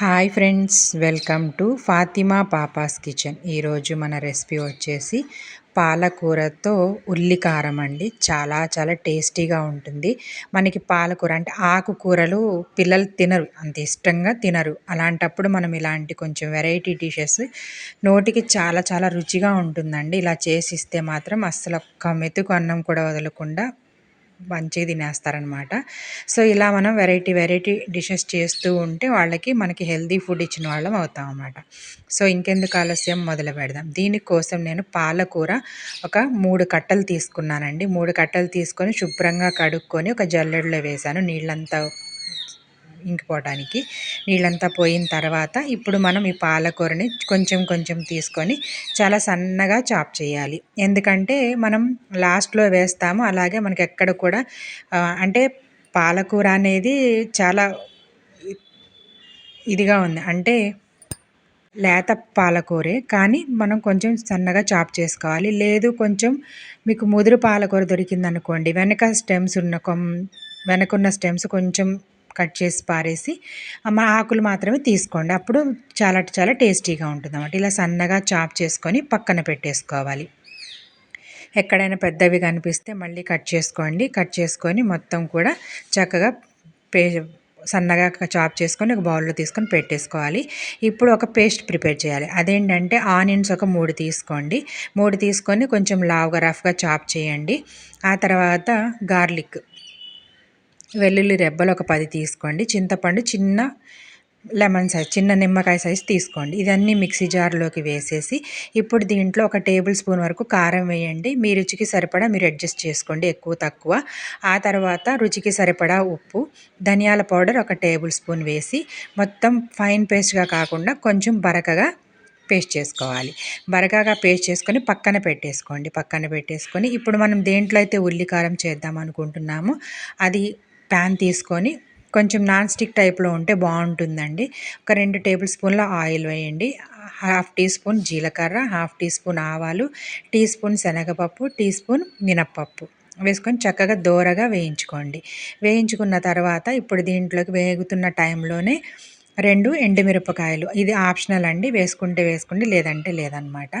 Hi friends welcome to Fatima papa's kitchen. ఈరోజు మన recipe వచ్చేసి పాలకూరతో ఉల్లికారం అండి. చాలా చాలా టేస్టీగా ఉంటుంది. మనకి పాలకూర అంటే ఆకుకూరలు పిల్లలు తినరు అంత ఇష్టంగా తినరు. అలాంటప్పుడు మనం ఇలాంటి కొంచెం వెరైటీ డిషెస్ నోటికి చాలా చాలా రుచిగా ఉంటుందండి. ఇలా చేసిస్తే మాత్రం అస్సలు ఒక్క మెతుకు అన్నం కూడా వదలకుండా మంచిగా తినేస్తారనమాట. సో ఇలా మనం వెరైటీ వెరైటీ డిషెస్ చేస్తూ ఉంటే వాళ్ళకి మనకి హెల్దీ ఫుడ్ ఇచ్చిన వాళ్ళం అవుతాం అన్నమాట సో ఇంకెందుకు ఆలస్యం? మొదలు పెడదాం. దీనికోసం నేను పాలకూర ఒక మూడు కట్టలు తీసుకున్నానండి. మూడు కట్టలు తీసుకొని శుభ్రంగా కడుక్కొని ఒక జల్లెడలో వేసాను నీళ్ళంతా ఇంకిపోవడానికి నీళ్ళంతా పోయిన తర్వాత ఇప్పుడు మనం ఈ పాలకూరని కొంచెం కొంచెం తీసుకొని చాలా సన్నగా చాప్ చేయాలి. ఎందుకంటే మనం లాస్ట్లో వేస్తాము. అలాగే మనకి ఎక్కడ కూడా అంటే పాలకూర అనేది చాలా ఇదిగా ఉంది. అంటే లేత పాలకూరే కానీ మనం కొంచెం సన్నగా చాప్ చేసుకోవాలి. లేదు కొంచెం మీకు ముదురు పాలకూర దొరికిందనుకోండి వెనక స్టెమ్స్ ఉన్న కొం వెనకున్న స్టెమ్స్ కొంచెం కట్ చేసి పారేసి మా ఆకులు మాత్రమే తీసుకోండి. అప్పుడు చాలా చాలా టేస్టీగా ఉంటుంది అన్నమాట ఇలా సన్నగా చాప్ చేసుకొని పక్కన పెట్టేసుకోవాలి. ఎక్కడైనా పెద్దవి కనిపిస్తే మళ్ళీ కట్ చేసుకోండి. కట్ చేసుకొని మొత్తం కూడా చక్కగా పే సన్నగా చాప్ చేసుకొని ఒక బౌల్లో తీసుకొని పెట్టేసుకోవాలి. ఇప్పుడు ఒక పేస్ట్ ప్రిపేర్ చేయాలి. అదేంటంటే ఆనియన్స్ ఒక మూడు తీసుకోండి. మూడు తీసుకొని కొంచెం లావుగా రఫ్గా చాప్ చేయండి. ఆ తర్వాత గార్లిక్ వెల్లుల్లి రెబ్బలు ఒక పది తీసుకోండి. చింతపండు చిన్న లెమన్ సైజ్ చిన్న నిమ్మకాయ సైజ్ తీసుకోండి. ఇదన్నీ మిక్సీ జార్లోకి వేసేసి ఇప్పుడు దీంట్లో ఒక టేబుల్ స్పూన్ వరకు కారం వేయండి. మీ రుచికి సరిపడా మీరు అడ్జస్ట్ చేసుకోండి ఎక్కువ తక్కువ. ఆ తర్వాత రుచికి సరిపడా ఉప్పు ధనియాల పౌడర్ ఒక టేబుల్ స్పూన్ వేసి మొత్తం ఫైన్ పేస్ట్గా కాకుండా కొంచెం బరకగా పేస్ట్ చేసుకోవాలి. బరకగా పేస్ట్ చేసుకొని పక్కన పెట్టేసుకోండి. పక్కన పెట్టేసుకొని ఇప్పుడు మనం దేంట్లో అయితే ఉల్లికారం చేద్దాం అనుకుంటున్నామో అది ప్యాన్ తీసుకొని కొంచెం నాన్ స్టిక్ టైప్లో ఉంటే బాగుంటుందండి. ఒక రెండు టేబుల్ స్పూన్ల ఆయిల్ వేయండి. హాఫ్ టీ స్పూన్ జీలకర్ర హాఫ్ టీ స్పూన్ ఆవాలు టీ స్పూన్ శనగపప్పు టీ స్పూన్ మినప్పప్పు వేసుకొని చక్కగా దోరగా వేయించుకోండి. వేయించుకున్న తర్వాత ఇప్పుడు దీంట్లోకి వేగుతున్న టైంలోనే రెండు ఎండుమిరపకాయలు. ఇది ఆప్షనల్ అండి. వేసుకుంటే వేసుకోండి లేదంటే లేదనమాట.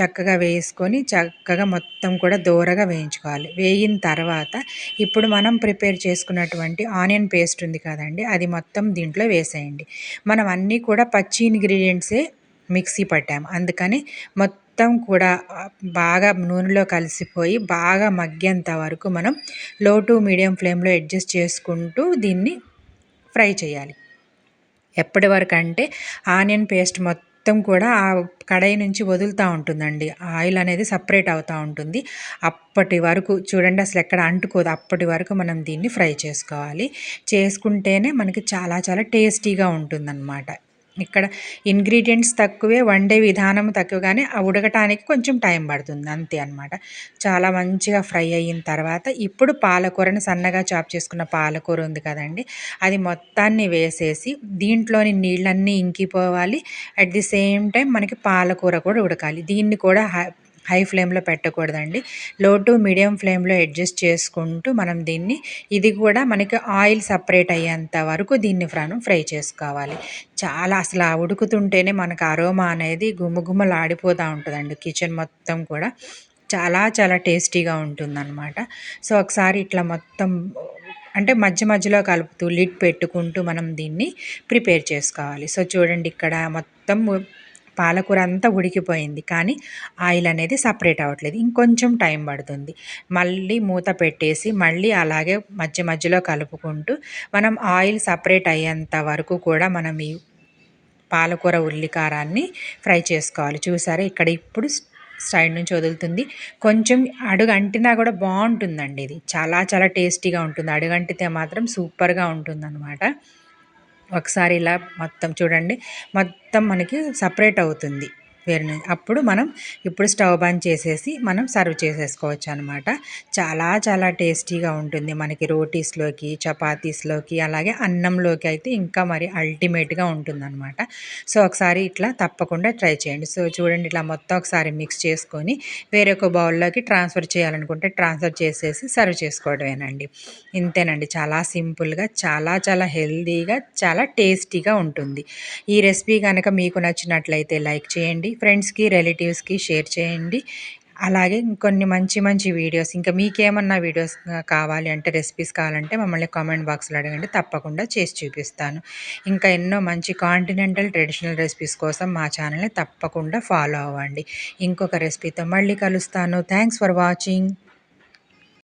చక్కగా వేసుకొని చక్కగా మొత్తం కూడా దూరగా వేయించుకోవాలి. వేయిన తర్వాత ఇప్పుడు మనం ప్రిపేర్ చేసుకున్నటువంటి ఆనియన్ పేస్ట్ ఉంది కదండి అది మొత్తం దీంట్లో వేసేయండి. మనం అన్నీ కూడా పచ్చి ఇంగ్రీడియంట్సే మిక్సీ పట్టాము. అందుకని మొత్తం కూడా బాగా నూనెలో కలిసిపోయి బాగా మగ్గేంత వరకు మనం లో టు మీడియం ఫ్లేమ్లో అడ్జస్ట్ చేసుకుంటూ దీన్ని ఫ్రై చేయాలి. ఎప్పటి వరకు అంటే ఆనియన్ పేస్ట్ మొత్తం కూడా ఆ కడాయి నుంచి వదులుతూ ఉంటుందండి. ఆయిల్ అనేది సపరేట్ అవుతూ ఉంటుంది. అప్పటి వరకు చూడండి అసలు ఎక్కడ అంటుకోదు. అప్పటి వరకు మనం దీన్ని ఫ్రై చేసుకోవాలి. చేసుకుంటేనే మనకి చాలా చాలా టేస్టీగా ఉంటుందన్నమాట. ఇక్కడ ఇంగ్రీడియంట్స్ తక్కువే వండే విధానం తక్కువ కానీ ఆ ఉడకటానికి కొంచెం టైం పడుతుంది. అంతే అనమాట చాలా మంచిగా ఫ్రై అయిన తర్వాత ఇప్పుడు పాలకూరని సన్నగా చాప్ చేసుకున్న పాలకూర ఉంది కదండి. అది మొత్తాన్ని వేసేసి దీంట్లోని నీళ్ళన్నీ ఇంకిపోవాలి. అట్ ది సేమ్ టైం మనకి పాలకూర కూడా ఉడకాలి. దీన్ని కూడా హై ఫ్లేమ్లో పెట్టకూడదండి. లో టు మీడియం ఫ్లేమ్లో అడ్జస్ట్ చేసుకుంటూ మనం దీన్ని ఇది కూడా మనకి ఆయిల్ సపరేట్ అయ్యేంత వరకు దీన్ని ఫ్రై ఫ్రై చేసుకోవాలి. చాలా అసలు ఉడుకుతుంటేనే మనకు అరోమా అనేది గుమ్మగుమ్మలాడిపోతూ ఉంటుందండి కిచెన్ మొత్తం కూడా. చాలా చాలా టేస్టీగా ఉంటుందన్నమాట. సో ఒకసారి ఇట్లా మొత్తం అంటే మధ్య మధ్యలో కలుపుతూ లిడ్ పెట్టుకుంటూ మనం దీన్ని ప్రిపేర్ చేసుకోవాలి. సో చూడండి ఇక్కడ మొత్తం పాలకూర అంతా ఉడికిపోయింది. కానీ ఆయిల్ అనేది సపరేట్ అవ్వట్లేదు. ఇంకొంచెం టైం పడుతుంది. మళ్ళీ మూత పెట్టేసి మళ్ళీ అలాగే మధ్య మధ్యలో కలుపుకుంటూ మనం ఆయిల్ సపరేట్ అయ్యేంత వరకు కూడా మనం ఈ పాలకూర ఉల్లికారాన్ని ఫ్రై చేసుకోవాలి. చూసారా? ఇక్కడ ఇప్పుడు సైడ్ నుంచి వదులుతుంది. కొంచెం అడుగు అంటినా కూడా బాగుంటుందండి ఇది. చాలా చాలా టేస్టీగా ఉంటుంది. అడుగంటితే మాత్రం సూపర్గా ఉంటుంది అనమాట ఒకసారి ఇలా మొత్తం చూడండి. మొత్తం మనకి సపరేట్ అవుతుంది. వేరే అప్పుడు మనం ఇప్పుడు స్టవ్ బంద్ చేసేసి మనం సర్వ్ చేసేసుకోవచ్చు అనమాట చాలా చాలా టేస్టీగా ఉంటుంది మనకి రోటీస్లోకి చపాతీస్లోకి అలాగే అన్నంలోకి అయితే ఇంకా మరి అల్టిమేట్గా ఉంటుందన్నమాట సో ఒకసారి ఇట్లా తప్పకుండా ట్రై చేయండి. సో చూడండి ఇట్లా మొత్తం ఒకసారి మిక్స్ చేసుకొని వేరొక బౌల్లోకి ట్రాన్స్ఫర్ చేయాలనుకుంటే ట్రాన్స్ఫర్ చేసేసి సర్వ్ చేసుకోవడమేనండి. ఇంతేనండి. చాలా సింపుల్గా చాలా చాలా హెల్దీగా చాలా టేస్టీగా ఉంటుంది. ఈ రెసిపీ కనుక మీకు నచ్చినట్లయితే లైక్ చేయండి ఫ్రెండ్స్కి రిలేటివ్స్కి షేర్ చేయండి. అలాగే ఇంకొన్ని మంచి మంచి వీడియోస్ ఇంకా మీకేమన్నా వీడియోస్ కావాలి అంటే రెసిపీస్ కావాలంటే మమ్మల్ని కామెంట్ బాక్స్లో అడగండి. తప్పకుండా చేసి చూపిస్తాను. ఇంకా ఎన్నో మంచి కాంటినెంటల్ ట్రెడిషనల్ రెసిపీస్ కోసం మా ఛానల్ని తప్పకుండా ఫాలో అవ్వండి. ఇంకొక రెసిపీతో మళ్ళీ కలుస్తాను. Thanks for watching